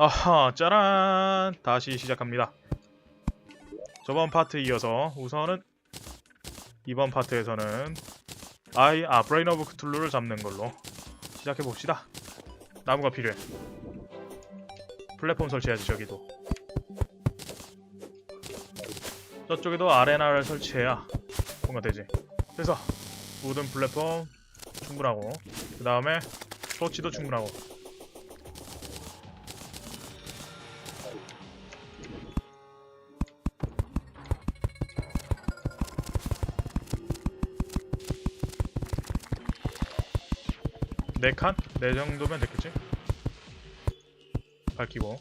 아하 짜란. 다시 시작합니다. 저번 파트 이어서 우선은 이번 파트에서는 아이 아 브레인 오브 크툴루를 잡는 걸로 시작해 봅시다. 나무가 필요해. 플랫폼 설치해야지 저기도. 저쪽에도 아레나를 설치해야 뭔가 되지. 그래서 우든 플랫폼 충분하고 그 다음에 토치도 충분하고 네 칸? 네 정도면 됐겠지? 밝히고.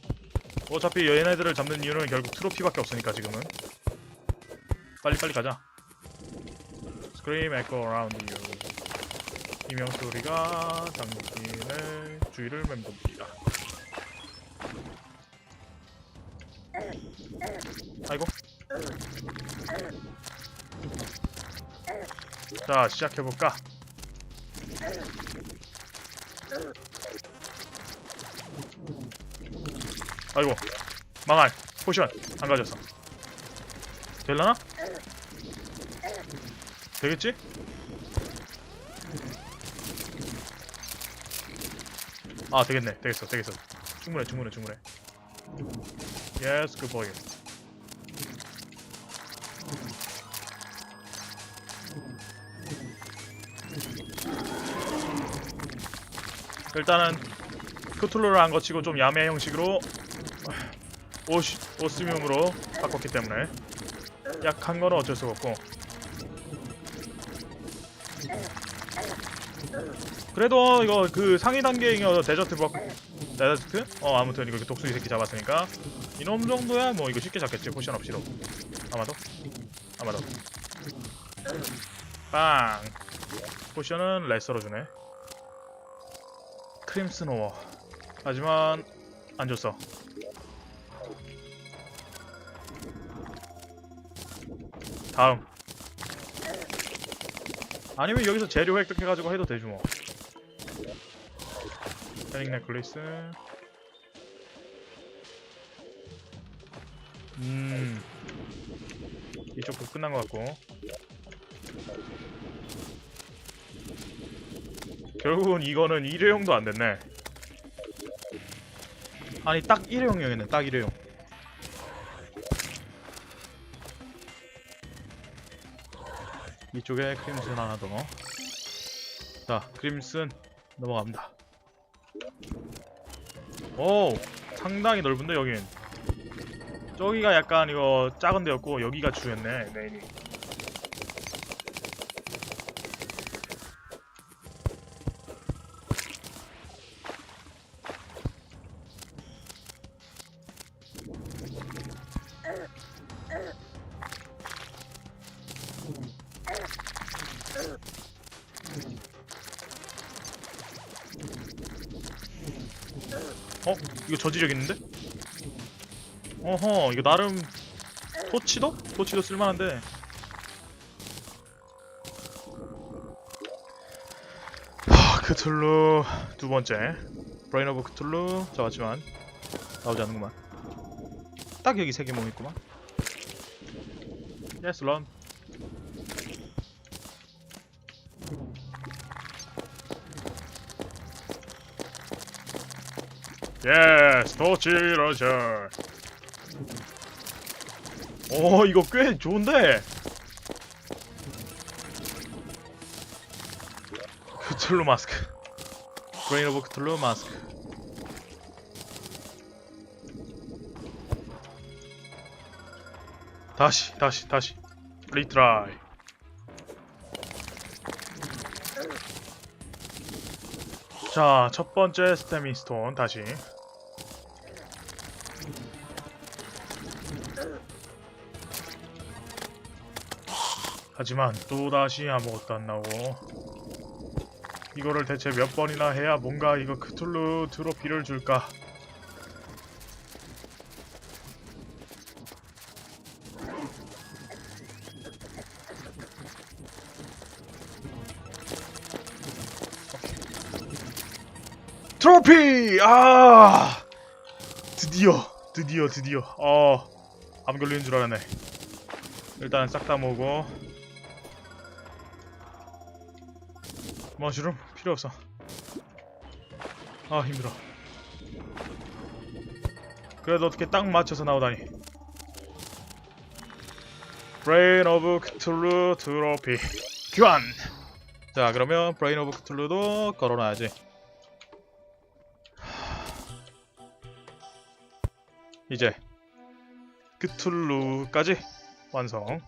어차피 얘네들을 잡는 이유는 결국 트로피밖에 없으니까 지금은. 빨리빨리 가자. Scream echo around 이명 소리가 당신의 주위를 맴돕니다. 아이고. 자 시작해볼까 아이고 망할. 포션 안 가졌어. 될라나? 되겠지? 아 되겠네. 되겠어 되겠어. 충분해 충분해 충분해. Good boy 일단은 크툴루를 안 거치고 좀 야매 형식으로 오시, 오스뮴으로 바꿨기 때문에 약한 거는 어쩔 수가 없고. 그래도 이거 그 상위 단계인 거 데저트 버 데저트? 어 아무튼 이거 독수리 새끼 잡았으니까 이놈 정도야 뭐 이거 쉽게 잡겠지 포션 없이도 아마도? 아마도. 빵. 포션은 레서로 주네 크림슨 오어. 하지만 안 줬어. 다음. 아니면 여기서 재료 획득해가지고 해도 되죠 뭐. 패닉 넥클리스. 음. 이쪽도 끝난 것 같고 결국은 이거는 일회용도 안 됐네 아니 딱 일회용이었네 딱 일회용 이쪽에 크림슨 하나 더. 자, 크림슨 넘어갑니다. 오, 상당히 넓은데 여긴. 저기가 약간 이거 작은 데였고 여기가 주였네 메인이. 어? 이거 저지력 있는데? 어허 이거 나름 토치도? 토치도 쓸만한데 하 크툴루 두 번째 브레인 오브 크툴루 잡았지만 나오지 않는구만 딱 여기 세개 모있구만. 예스 런 예스 토치 러셔 오 이거 꽤 좋은데? 크툴루 마스크. 브레인 오브 크툴루 마스크 다시 다시 다시 리트라이 자, 첫 번째 스태미 스톤 다시. 하지만 또 다시 아무것도 안 나오고 이거를 대체 몇 번이나 해야 뭔가 이거 크툴루 트로피를 줄까? 트로피! 아! 드디어 드디어 드디어. 어암 걸리는 줄 알았네. 일단 싹 다 모으고. 머시룸 필요 없어. 아 힘들어. 그래도 어떻게 딱 맞춰서 나오다니. 브레인 오브 크툴루 트로피. 교환! 자 그러면 브레인 오브 크툴루도 걸어놔야지 이제 크툴루까지 완성.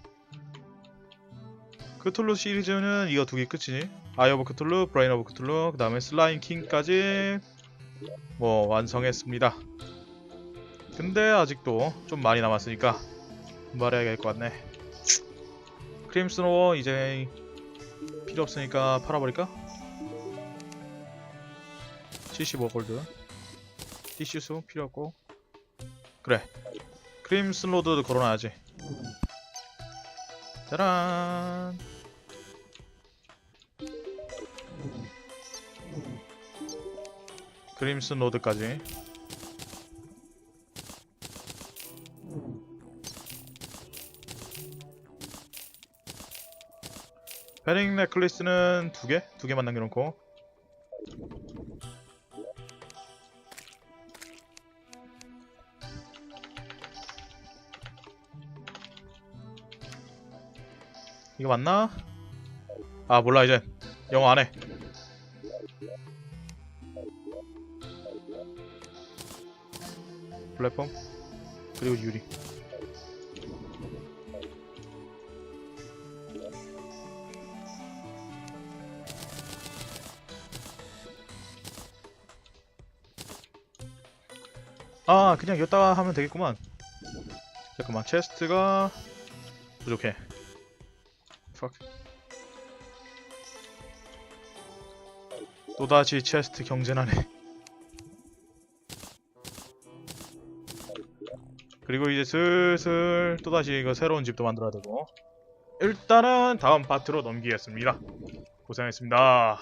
크툴루 시리즈는 이거 두 개 끝이니 아이 오브 크툴루, 브레인 오브 크툴루 그 다음에 슬라임 킹까지 뭐 완성했습니다. 근데 아직도 좀 많이 남았으니까 말해야 될것 같네. 크림스노워 이제 필요 없으니까 팔아버릴까? 75 골드. 티슈수 필요 없고 그래. 크림스노드도 걸어놔야지. 짜란. 크림스노드까지. 베링 넥클리스는 두 개? 두 개만 남겨놓고 이거 맞나? 아 몰라 이제 영어 안해. 플랫폼? 그리고 유리. 아 그냥 여기다가 하면 되겠구만. 잠깐만 체스트가 부족해 fuck. 또다시 체스트 경쟁하네. 그리고 이제 슬슬 또다시 이거 새로운 집도 만들어야 되고. 일단은 다음 파트로 넘기겠습니다. 고생했습니다